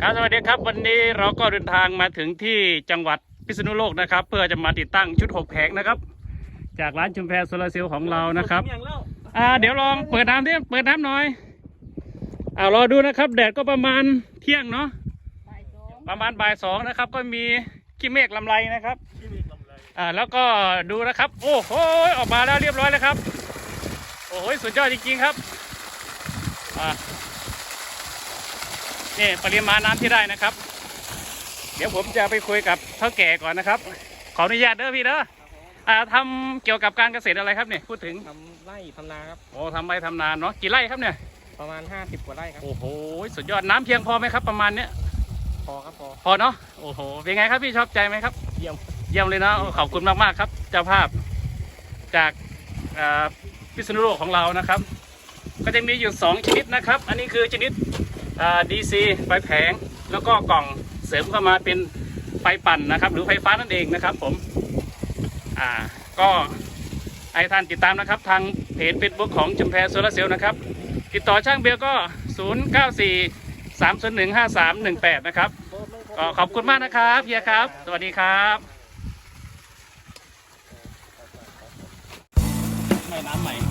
ครับสวัสดีครับวันนี้เราก็เดินทางมาถึงที่จังหวัดพิษณุโลกนะครับ เพื่อจะมาติดตั้งชุดหกแผงนะครับ จากร้านชุมแพโซลาร์เซลล์ของเรานะครับอ่าเดี๋ยวลองเปิดน้ำดิเปิดน้ำหน่อยอ่ารอดูนะครับแดดก็ประมาณเที่ยงเนาะประมาณบ่ายสองนะครับ ก็มีขี้เมฆลำไรนะครับอ่าแล้วก็ดูนะครับ โอ้โหออกมาแล้วเรียบร้อยแล้วครับ โอ้โหสุดยอดจริงๆครับอ่า นี่ปริมาณน้ำที่ได้นะครับ เดี๋ยวผมจะไปคุยกับเท่าแก่ก่อนนะครับ ขออนุญาตเด้อพี่เด้ออ่าทำเกี่ยวกับการเกษตรอะไรครับเนี่ยพูดถึงทำไร่ทำนาครับโอ้ทำไร่ทำนาเนาะกี่ไร่ครับเนี่ยประมาณ 50 กว่าไร่ครับโอ้โหสุดยอดน้ำเพียงพอไหมครับ ประมาณเนี้ยพอครับพอพอเนาะโอ้โหเป็นไงครับพี่ชอบใจไหมครับ เยี่ยมเยี่ยมเลยนะโอ้ขอบคุณมากๆครับเจ้าภาพจากอ่าพิษณุโลกของเรานะครับ ก็จะมีอยู่ 2 ชนิดนะครับ อันนี้คือชนิด ดีซีไฟแผง แล้วก็กล่องเสริมเข้ามาเป็นไฟปั่นนะครับ หรือไฟฟ้านั่นเองนะครับ ผมอ่าก็ให้ท่านติดตามนะครับ ทางเพจเฟซบุ๊กของจุมแพรโซลาร์เซลล์นะครับ ติดต่อช่างเบลก็ 0 9 4 3 0 1 5 3 1 8 นะครับก็ขอบคุณมากนะครับเฮียครับ สวัสดีครับแม่น้ำใหม่